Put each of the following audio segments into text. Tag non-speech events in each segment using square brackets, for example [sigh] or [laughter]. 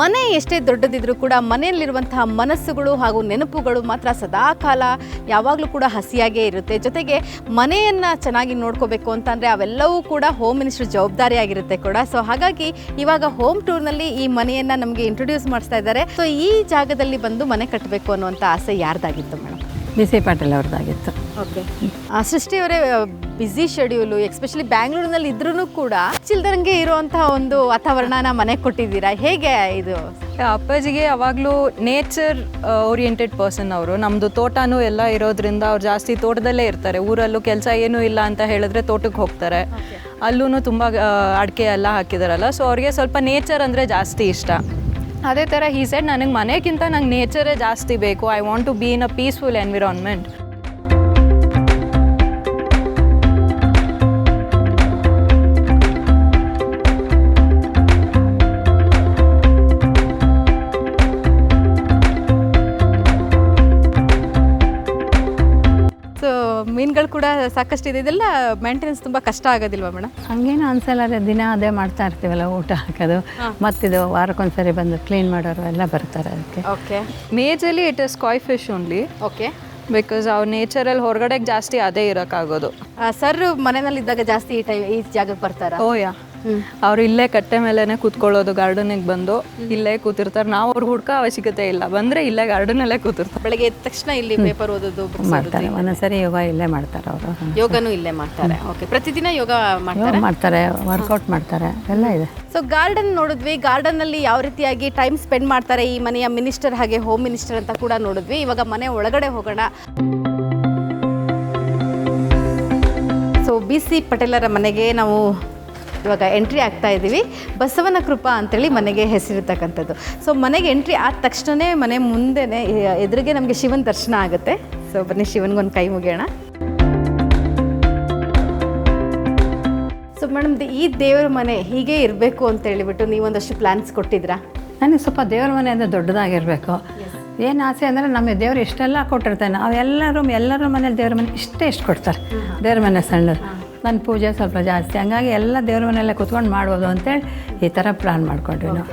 ಮನೆ ಎಷ್ಟೇ ದೊಡ್ಡದಿದ್ರೂ ಕೂಡ ಮನೆಯಲ್ಲಿರುವಂತಹ ಮನಸ್ಸುಗಳು ಹಾಗೂ ನೆನಪುಗಳು ಮಾತ್ರ ಸದಾಕಾಲ ಯಾವಾಗಲೂ ಕೂಡ ಹಸಿಯಾಗೇ ಇರುತ್ತೆ. ಜೊತೆಗೆ ಮನೆಯನ್ನು ಚೆನ್ನಾಗಿ ನೋಡ್ಕೋಬೇಕು ಅಂತಂದರೆ ಅವೆಲ್ಲವೂ ಕೂಡ ಹೋಮ್ ಮಿನಿಸ್ಟ್ರ್ ಜವಾಬ್ದಾರಿಯಾಗಿರುತ್ತೆ ಕೂಡ. ಸೊ ಹಾಗಾಗಿ ಇವಾಗ ಹೋಮ್ ಟೂರ್ನಲ್ಲಿ ಈ ಮನೆಯನ್ನು ನಮಗೆ ಇಂಟ್ರೊಡ್ಯೂಸ್ ಮಾಡಿಸ್ತಾ ಇದ್ದಾರೆ. ಸೊ ಈ ಜಾಗದಲ್ಲಿ ಬಂದು ಮನೆ ಕಟ್ಟಬೇಕು ಅನ್ನುವಂಥ ಆಸೆ ಯಾರ್ದಾಗಿತ್ತು ಮೇಡಮ್ ಬಿ ಸಿ ಪಾಟೀಲ್ ಅವ್ರದ್ದಾಗಿತ್ತು. ಓಕೆ. ಸೃಷ್ಟಿ ಅವರೇ ಬ್ಯುಸಿ ಶೆಡ್ಯೂಲು ಎಕ್ಸ್ಪೆಷಲಿ ಬ್ಯಾಂಗ್ಳೂರಿನಲ್ಲಿ ಇದ್ರೂ ಕೂಡ ಚಿಲ್ದರಂಗೆ ಇರುವಂತಹ ಒಂದು ವಾತಾವರಣನ ಮನೆ ಕೊಟ್ಟಿದ್ದೀರಾ? ಹೇಗೆ ಇದು? ಅಪ್ಪಾಜಿಗೆ ಯಾವಾಗಲೂ ನೇಚರ್ ಓರಿಯೆಂಟೆಡ್ ಪರ್ಸನ್ ಅವರು. ನಮ್ಮದು ತೋಟನೂ ಎಲ್ಲ ಇರೋದ್ರಿಂದ ಅವ್ರು ಜಾಸ್ತಿ ತೋಟದಲ್ಲೇ ಇರ್ತಾರೆ. ಊರಲ್ಲೂ ಕೆಲಸ ಏನೂ ಇಲ್ಲ ಅಂತ ಹೇಳಿದ್ರೆ ತೋಟಕ್ಕೆ ಹೋಗ್ತಾರೆ. ಅಲ್ಲೂ ತುಂಬ ಅಡಿಕೆ ಎಲ್ಲ ಹಾಕಿದಾರಲ್ಲ. ಸೊ ಅವ್ರಿಗೆ ಸ್ವಲ್ಪ ನೇಚರ್ ಅಂದರೆ ಜಾಸ್ತಿ ಇಷ್ಟ. ಅದೇ ಥರ ಈ ಸೆಡ್ ನನಗೆ ಮನೆಗಿಂತ ನಂಗೆ ನೇಚರೇ ಜಾಸ್ತಿ ಬೇಕು. I want to be in a peaceful environment ಮೀನುಗಳು ಕೂಡ ಸಾಕಷ್ಟು ಇದೆ. ಇದೆಲ್ಲ ಮೇಂಟೆನೆನ್ಸ್ ತುಂಬಾ ಕಷ್ಟ ಆಗೋದಿಲ್ವಾ ಮೇಡಮ್ ಹಂಗೇನು ಅನ್ಸಲ್ಲ ಅದೇ ದಿನ ಅದೇ ಮಾಡ್ತಾ ಇರ್ತೀವಲ್ಲ ಊಟ ಹಾಕೋದು ಮತ್ತಿದು ವಾರಕ್ಕೊಂದ್ಸರಿ ಬಂದು ಕ್ಲೀನ್ ಮಾಡೋರು ಎಲ್ಲ ಬರ್ತಾರೆ ಅದಕ್ಕೆ. Okay. ಮೇಜಲ್ಲಿ it is koi fish only okay. Because ಅವ್ರ ನೇಚರಲ್ಲಿ ಹೊರಗಡೆಗೆ ಜಾಸ್ತಿ ಅದೇ ಇರೋಕ್ಕಾಗೋದು. ಸರ್ ಮನೆಯಲ್ಲಿದ್ದಾಗ ಜಾಸ್ತಿ ಈ ಟೈಮ್ ಈ ಜಾಗಕ್ಕೆ ಬರ್ತಾರೆ? ಓಯಾ ಅವ್ರು ಇಲ್ಲೇ ಕಟ್ಟೆ ಮೇಲೆನೆ ಕೂತ್ಕೊಳ್ಳೋದು ಗಾರ್ಡನಿಗೆ ಬಂದು ಇಲ್ಲೇ ಕೂತಿರ್ತಾರೆ. ನಾವು ಅವ್ರಿಗೆ ಹುಡ್ಕ ಅವಶ್ಯಕತೆ ಇಲ್ಲ. ಬಂದ್ರೆ ಇಲ್ಲೇ ಗಾರ್ಡನಲ್ಲೇ ಕೂತಿರ್ತಾರೆ. ಬೆಳಗ್ಗೆ ಎದ್ದ ತಕ್ಷಣ ಇಲ್ಲಿ ಪೇಪರ್ ಓದೋದು books ಮಾಡ್ತಾರೆ. ಒಂದೊಂದ್ಸರಿ ಯೋಗ ಇಲ್ಲೇ ಮಾಡ್ತಾರೆ ಅವರು. ಯೋಗನೂ ಇಲ್ಲೇ ಮಾಡ್ತಾರೆ. ಓಕೆ ಪ್ರತಿದಿನ ಯೋಗ ಮಾಡ್ತಾರೆ? ಮಾಡ್ತಾರೆ ವರ್ಕೌಟ್ ಮಾಡ್ತಾರೆ. ಎಲ್ಲ ಇದೆ. ಸೊ ಗಾರ್ಡನ್ ನೋಡಿದ್ವಿ. ಗಾರ್ಡನ್ ಅಲ್ಲಿ ಯಾವ ರೀತಿಯಾಗಿ ಟೈಮ್ ಸ್ಪೆಂಡ್ ಮಾಡ್ತಾರೆ ಈ ಮನೆಯ ಮಿನಿಸ್ಟರ್ ಹಾಗೆ ಹೋಮ್ ಮಿನಿಸ್ಟರ್ ಅಂತ ಕೂಡ ನೋಡಿದ್ವಿ. ಇವಾಗ ಮನೆ ಒಳಗಡೆ ಹೋಗೋಣ. ಸೊ ಬಿ ಸಿ ಪಟೇಲರ ಮನೆಗೆ ನಾವು ಇವಾಗ ಎಂಟ್ರಿ ಆಗ್ತಾ ಇದ್ದೀವಿ ಬಸವನ ಕೃಪಾ ಅಂತೇಳಿ ಮನೆಗೆ ಹೆಸರಿರ್ತಕ್ಕಂಥದ್ದು. ಸೊ ಮನೆಗೆ ಎಂಟ್ರಿ ಆದ ತಕ್ಷಣವೇ ಮನೆ ಮುಂದೆನೆ ಎದುರಿಗೆ ನಮಗೆ ಶಿವನ ದರ್ಶನ ಆಗುತ್ತೆ. ಸೊ ಬನ್ನಿ ಶಿವನಿಗೊಂದು ಕೈ ಮುಗಿಯೋಣ. ಸೊ ಮೇಡಮ್ ಈ ದೇವರ ಮನೆ ಹೀಗೆ ಇರಬೇಕು ಅಂತ ಹೇಳಿಬಿಟ್ಟು ನೀವೊಂದಷ್ಟು ಪ್ಲ್ಯಾನ್ಸ್ ಕೊಟ್ಟಿದ್ರಾ ನನಗೆ ಸ್ವಲ್ಪ ದೇವರ ಮನೆ ಅಂದರೆ ದೊಡ್ಡದಾಗಿರಬೇಕು. ಏನು ಆಸೆ ಅಂದರೆ ನಮಗೆ ದೇವರು ಇಷ್ಟೆಲ್ಲ ಕೊಟ್ಟಿರ್ತಾನೆ. ಅವೆಲ್ಲರೂ ಎಲ್ಲರೂ ಎಲ್ಲರ ಮನೇಲಿ ದೇವ್ರ ಮನೆ ಇಷ್ಟೇ ಇಷ್ಟು ಕೊಡ್ತಾರೆ ದೇವ್ರ ಮನೆ ಸಣ್ಣದು. ನನ್ನ ಪೂಜೆ ಸ್ವಲ್ಪ ಜಾಸ್ತಿ. ಹಂಗಾಗಿ ಎಲ್ಲ ದೇವ್ರ ಮನೆಯಲ್ಲೇ ಕುತ್ಕೊಂಡು ಮಾಡ್ಬೋದು ಅಂತೇಳಿ ಈ ಥರ ಪ್ಲಾನ್ ಮಾಡಿಕೊಂಡ್ವಿ ನಾವು.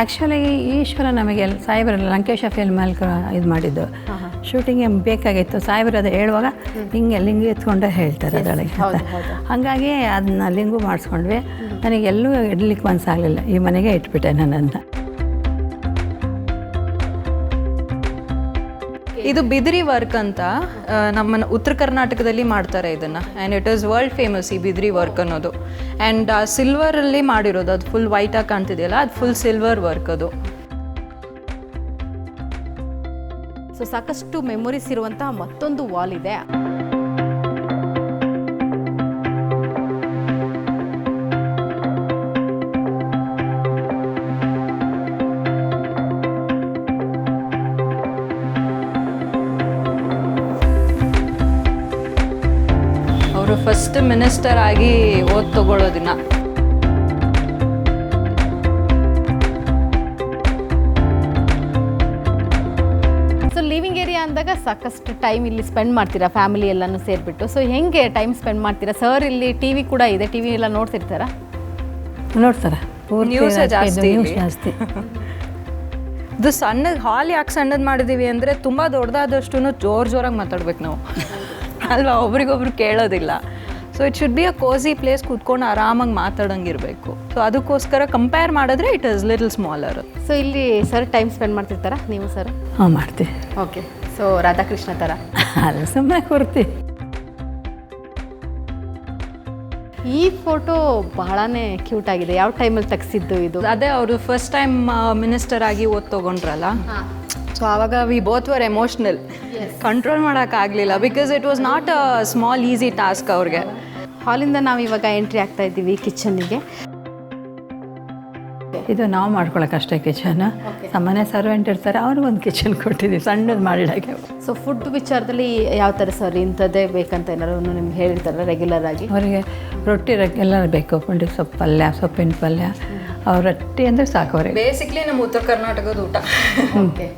ಆ್ಯಕ್ಚುಲಿ ಈಶ್ವರ ನಮಗೆ ಸಾಯಿಬ್ರ ಲಂಕೇಶ ಲಂಕೇಶ ಫಿಲ್ಮಲ್ಲಿ ಇದು ಮಾಡಿದ್ದು. ಶೂಟಿಂಗ್ಗೆ ಬೇಕಾಗಿತ್ತು. ಸಾಹೇಬ್ರು ಅದು ಹೇಳುವಾಗ ಹಿಂಗೆ ಲಿಂಗ ಎತ್ಕೊಂಡೇ ಹೇಳ್ತಾರೆ ಅದರೊಳಗೆ ಹಾಗಾಗಿ ಅದನ್ನ ಲಿಂಗು ಮಾಡಿಸ್ಕೊಂಡ್ವಿ. ನನಗೆ ಎಲ್ಲೂ ಇಡ್ಲಿಕ್ಕೆ ಮನಸ್ಸಾಗಲಿಲ್ಲ ಈ ಮನೆಗೆ ಇಟ್ಬಿಟ್ಟೆ ನನ್ನನ್ನು. ಇದು ಬಿದಿರಿ ವರ್ಕ್ ಅಂತ ನಮ್ಮ ಉತ್ತರ ಕರ್ನಾಟಕದಲ್ಲಿ ಮಾಡ್ತಾರೆ ಇದನ್ನು. And it is world famous ಈ ಬಿದಿರಿ ವರ್ಕ್ ಅನ್ನೋದು. ಆ್ಯಂಡ್ ಸಿಲ್ವರಲ್ಲಿ ಮಾಡಿರೋದು. ಅದು ಫುಲ್ ವೈಟ್ ಆಗಿ ಕಾಣ್ತಿದೆಯಲ್ಲ, ಅದು ಫುಲ್ ಸಿಲ್ವರ್ ವರ್ಕ್ ಅದು. ಸೊ ಸಾಕಷ್ಟು ಮೆಮೊರೀಸ್ ಇರುವಂತಹ ಮತ್ತೊಂದು ವಾಲ್ ಇದೆ. ಅವರು ಫಸ್ಟ್ ಮಿನಿಸ್ಟರ್ ಆಗಿ ಓದ್ ತಗೊಳ್ಳೋ ದಿನ. ಸೊ ಲಿವಿಂಗ್ ಏರಿಯಾ ಅಂದಾಗ ಸಾಕಷ್ಟು ಟೈಮ್ ಇಲ್ಲಿ ಸ್ಪೆಂಡ್ ಮಾಡ್ತೀರಾ ಫ್ಯಾಮಿಲಿ ಎಲ್ಲನೂ ಸೇರಿಬಿಟ್ಟು? ಸೊ ಹೆಂಗೆ ಟೈಮ್ ಸ್ಪೆಂಡ್ ಮಾಡ್ತೀರಾ? ಸರ್ ಇಲ್ಲಿ ಟಿ ವಿ ಕೂಡ ಇದೆ ಟಿ ವಿ ಎಲ್ಲ ನೋಡ್ತಿರ್ತಾರಾ? ನೋಡ್ತಾರೆ. ಜಾಸ್ತಿ ಜಾಸ್ತಿ. [laughs] ಇದು ಸಣ್ಣದು ಹಾಲ್ ಯಾಕೆ ಸಣ್ಣದು ಮಾಡಿದೀವಿ ಅಂದರೆ ತುಂಬ ದೊಡ್ಡದಾದಷ್ಟು ಜೋರು ಜೋರಾಗಿ ಮಾತಾಡ್ಬೇಕು ನಾವು. ಅಲ್ವಾ ಒಬ್ರಿಗೊಬ್ರು ಕೇಳೋದಿಲ್ಲ. So it should be a cosy place ಕೂತ್ಕೊಂಡು ಆರಾಮಾಗಿ ಮಾತಾಡಂಗಿರಬೇಕು. ಸೊ ಅದಕ್ಕೋಸ್ಕರ ಕಂಪೇರ್ ಮಾಡಿದ್ರೆ it is little smaller so ಇಲ್ಲಿ ಸರ್ ಟೈಮ್ ಸ್ಪೆಂಡ್ ಮಾಡ್ತಿರ್ತಾರ? ನೀವು ಸರ್ ಹಾಂ ಮಾಡ್ತೀವಿ. ಓಕೆ ಸೊ ರಾಧಾಕೃಷ್ಣ ಥರ ಅಲ್ಲ ಸುಮ್ಮನೆ ಕೊರ್ತಿ. ಈ ಫೋಟೋ ಬಹಳನೇ ಕ್ಯೂಟ್ ಆಗಿದೆ. ಯಾವ ಟೈಮಲ್ಲಿ ತೆಗ್ಸಿದ್ದು ಇದು? ಅದೇ ಅವರು ಫಸ್ಟ್ ಟೈಮ್ ಮಿನಿಸ್ಟರ್ ಆಗಿ ಓದ್ ತಗೊಂಡ್ರಲ್ಲ? ಸೊ ಆವಾಗ we both were emotional control ಮಾಡೋಕ್ಕಾಗಲಿಲ್ಲ because it was not a small easy task ಅವ್ರಿಗೆ. ಹಾಲಿಂದ ನಾವು ಇವಾಗ ಎಂಟ್ರಿ ಆಗ್ತಾ ಇದ್ದೀವಿ ಕಿಚನ್ನಿಗೆ ಇದು ನಾವು ಮಾಡ್ಕೊಳಕ್ಕಷ್ಟೇ ಕಿಚನ್ ಸಾಮಾನ್ಯ ಸರ್ವೆಂಟ್ ಇರ್ತಾರೆ ಅವ್ರಿಗೊಂದು ಕಿಚನ್ ಕೊಟ್ಟಿದ್ದೀವಿ ಸಣ್ಣದು ಮಾಡಿಡಕ್ಕೆ ಸೊ ಫುಡ್ ವಿಚಾರದಲ್ಲಿ ಯಾವ ಥರ ಸರ್ ಇಂಥದ್ದೇ ಬೇಕಂತ ಏನಾರು ನಿಮ್ಗೆ ಹೇಳಿರ್ತಾರೆ ರೆಗ್ಯುಲರ್ ಆಗಿ? ಅವರಿಗೆ ರೊಟ್ಟಿ ರೊಟ್ಟಿ ಎಲ್ಲ ಬೇಕು ಪುಂಡಿ ಸೊಪ್ಪು ಪಲ್ಯ ಸೊಪ್ಪಿನ ಪಲ್ಯ. ಅವ್ರ ರೊಟ್ಟಿ ಅಂದರೆ ಸಾಕು ಅವ್ರಿಗೆ. ಬೇಸಿಕ್ಲಿ ನಮ್ಮ ಉತ್ತರ ಕರ್ನಾಟಕದ ಊಟ. ಓಕೆ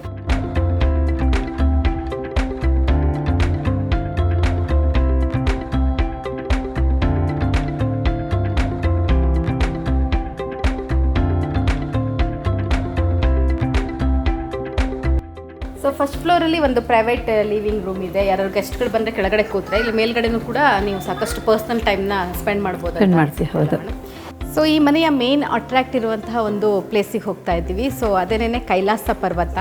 ಫ್ಲೋರಲ್ಲಿ ಒಂದು ಪ್ರೈವೇಟ್ ಲಿವಿಂಗ್ ರೂಮ್ ಇದೆ. ಯಾರು ಗೆಸ್ಟ್ಗಳು ಬಂದರೆ ಕೆಳಗಡೆ ಕೂತ್ರೆ ಇಲ್ಲಿ ಮೇಲ್ಗಡೆನೂ ಕೂಡ ನೀವು ಸಾಕಷ್ಟು ಪರ್ಸ್ನಲ್ ಟೈಮ್ನ ಸ್ಪೆಂಡ್ ಮಾಡ್ಬೋದು Spend ಮಾಡ್ತೀವಿ, ಹೌದು. ಸೊ ಈ ಮನೆಯ ಮೇನ್ ಅಟ್ರಾಕ್ಟ್ ಇರುವಂತಹ ಒಂದು ಪ್ಲೇಸಿಗೆ ಹೋಗ್ತಾ ಇದ್ದೀವಿ. ಸೊ ಅದೇನೇ ಕೈಲಾಸ ಪರ್ವತ.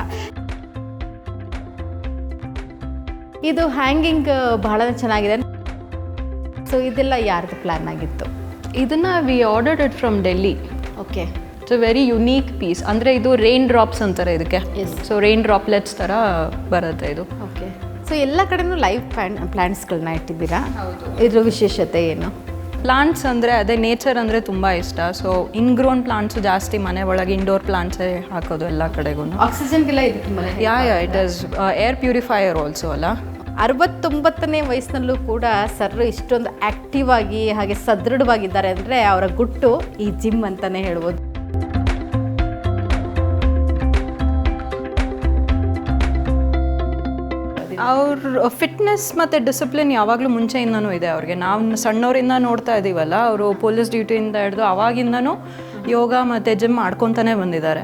ಇದು ಹ್ಯಾಂಗಿಂಗ್ ಬಹಳ ಚೆನ್ನಾಗಿದೆ. ಸೊ ಇದೆಲ್ಲ ಯಾರ್ದು ಪ್ಲಾನ್ ಆಗಿತ್ತು? ಇದನ್ನ we ordered it from Delhi okay it's a very unique piece. ಅಂದರೆ ಇದು ರೈನ್ ಡ್ರಾಪ್ಸ್ ಅಂತಾರೆ ಇದಕ್ಕೆ. ಸೊ ರೈನ್ ಡ್ರಾಪ್ಲೆಟ್ಸ್ ಥರ ಬರುತ್ತೆ ಇದು. ಓಕೆ ಸೊ ಎಲ್ಲ ಕಡೆನೂ ಲೈವ್ ಪ್ಲಾನ್ ಪ್ಲ್ಯಾಂಟ್ಸ್ಗಳನ್ನ ಇಟ್ಟಿದ್ದೀರಾ? ಇದ್ರ ವಿಶೇಷತೆ ಏನು? ಪ್ಲಾಂಟ್ಸ್ ಅಂದರೆ ಅದೇ ನೇಚರ್ ಅಂದರೆ ತುಂಬ ಇಷ್ಟ. ಸೊ ಇನ್ಗ್ರೋನ್ ಪ್ಲಾಂಟ್ಸು ಜಾಸ್ತಿ ಮನೆ ಒಳಗೆ ಇಂಡೋರ್ ಪ್ಲಾಂಟ್ಸೇ ಹಾಕೋದು ಎಲ್ಲ ಕಡೆಗೂ ಆಕ್ಸಿಜನ್ಗೆಲ್ಲ ಇದು ತುಂಬ yeah yeah it is air purifier also ಅಲ್ಲ. ಅರವತ್ತೊಂಬತ್ತನೇ ವಯಸ್ಸಿನಲ್ಲೂ ಕೂಡ ಸರ್ ಇಷ್ಟೊಂದು ಆಕ್ಟಿವ್ ಆಗಿ ಹಾಗೆ ಸದೃಢವಾಗಿದ್ದಾರೆ ಅಂದರೆ ಅವರ ಗುಟ್ಟು ಈ ಜಿಮ್ ಅಂತಲೇ ಹೇಳ್ಬೋದು. ಅವ್ರ ಫಿಟ್ನೆಸ್ ಮತ್ತು ಡಿಸಿಪ್ಲಿನ್ ಯಾವಾಗಲೂ ಮುಂಚೆಯಿಂದನೂ ಇದೆ ಅವ್ರಿಗೆ. ನಾವು ಸಣ್ಣವರಿಂದ ನೋಡ್ತಾ ಇದ್ದೀವಲ್ಲ ಅವರು ಪೊಲೀಸ್ ಡ್ಯೂಟಿಯಿಂದ ಹಿಡಿದು ಅವಾಗಿಂದನೂ ಯೋಗ ಮತ್ತು ಜಿಮ್ ಮಾಡ್ಕೊತಾನೆ ಬಂದಿದ್ದಾರೆ.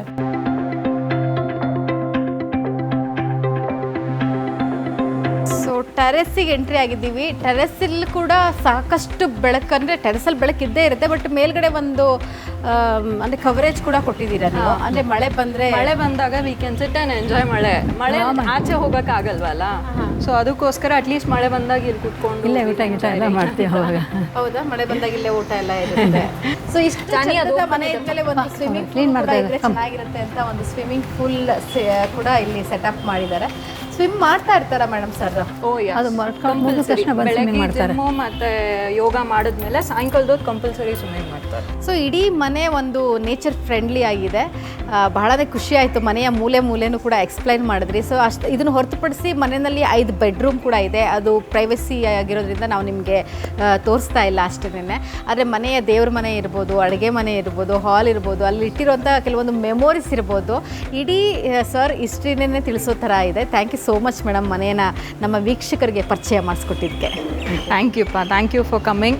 ಟೆರೆಸ್ಸಿಗೆ ಎಂಟ್ರಿ ಆಗಿದ್ದೀವಿ. ಟೆರೆಸ್ಸಲ್ಲಿ ಕೂಡ ಸಾಕಷ್ಟು ಬೆಳಕು ಅಂದರೆ ಟೆರೆಸಲ್ಲಿ ಬೆಳಕಿದ್ದೇ ಇರುತ್ತೆ ಬಟ್ ಮೇಲ್ಗಡೆ ಒಂದು ಅಂದರೆ ಕವರೇಜ್ ಕೂಡ ಕೊಟ್ಟಿದ್ದೀರಾ ನೀವು? ಅಂದರೆ ಮಳೆ ಬಂದರೆ ಮಳೆ ಬಂದಾಗ we can sit and enjoy ಮಳೆ. ಮಳೆ ಆಚೆ ಹೋಗೋಕ್ಕಾಗಲ್ವಲ್ಲ ಸೊ ಅದಕ್ಕೋಸ್ಕರ ಅಟ್ಲೀಸ್ಟ್ ಮಳೆ ಬಂದಾಗ ಇಲ್ಲಿ ಕುತ್ಕೊಂಡು ಇಲ್ಲೇ ಊಟ ಗೀಟ ಎಲ್ಲ ಮಾಡ್ತೀವಿ [laughs] ಹೌದಾ? ಮಳೆ ಬಂದಾಗ ಇಲ್ಲೇ ಊಟ ಎಲ್ಲ ಇರುತ್ತೆ. ಸೊ ಇಷ್ಟು ಅದು ಮನೆ ಇದ್ಮೇಲೆ ಒಂದು ಸ್ವಿಮ್ಮಿಂಗ್ ಕ್ಲೀನ್ ಮಾಡ್ತಾ ಇದ್ರೆ ಚೆನ್ನಾಗಿರುತ್ತೆ ಅಂತ ಒಂದು ಸ್ವಿಮ್ಮಿಂಗ್ ಪೂಲ್ ಕೂಡ ಇಲ್ಲಿ ಸೆಟಪ್ ಮಾಡಿದ್ದಾರೆ. ಸ್ವಿಮ್ ಮಾಡ್ತಾ ಇರ್ತಾರಾ ಮೇಡಮ್ ಸರ್ ಓ ಅದು ಮಾಡ್ಕೊಂಡು ಮುಗಿದ ತಕ್ಷಣ ಬಂದು swimming ಮಾಡ್ತಾರೆ. ಜಿಮ್ಮು ಮತ್ತೆ ಯೋಗ ಮಾಡಿದ್ಮೇಲೆ ಸಾಯಂಕಾಲದೊತ್ತು ಕಂಪಲ್ಸರಿ ಸ್ವಿಮ್ಮಿಂಗ್ ಮಾಡ್ತಾರೆ. ಸೊ ಇಡೀ ಮನೆ ಒಂದು ನೇಚರ್ ಫ್ರೆಂಡ್ಲಿ ಆಗಿದೆ. ಬಹಳನೇ ಖುಷಿ ಆಯಿತು. ಮನೆಯ ಮೂಲೆ ಮೂಲೆನೂ ಕೂಡ ಎಕ್ಸ್ಪ್ಲೈನ್ ಮಾಡಿದ್ರಿ. ಸೊ ಅಷ್ಟು ಇದನ್ನು ಹೊರತುಪಡಿಸಿ ಮನೆಯಲ್ಲಿ ಐದು ಬೆಡ್ರೂಮ್ ಕೂಡ ಇದೆ. ಅದು ಪ್ರೈವಸಿ ಆಗಿರೋದ್ರಿಂದ ನಾವು ನಿಮಗೆ ತೋರಿಸ್ತಾ ಇಲ್ಲ ಅಷ್ಟೇನೆ ಆದರೆ ಮನೆಯ ದೇವ್ರ ಮನೆ ಇರ್ಬೋದು ಅಡುಗೆ ಮನೆ ಇರ್ಬೋದು ಹಾಲ್ ಇರ್ಬೋದು ಅಲ್ಲಿ ಇಟ್ಟಿರುವಂಥ ಕೆಲವೊಂದು ಮೆಮೊರೀಸ್ ಇರ್ಬೋದು. ಇಡೀ ಸರ್ ಹಿಸ್ಟ್ರಿನೇ ತಿಳಿಸೋ ಥರ ಇದೆ. Thank you so much madam ಮನೆಯನ್ನು ನಮ್ಮ ವೀಕ್ಷಕರಿಗೆ ಪರಿಚಯ ಮಾಡಿಸ್ಕೊಟ್ಟಿದ್ದಕ್ಕೆ. ಥ್ಯಾಂಕ್ ಯು ಪಾ thank you for coming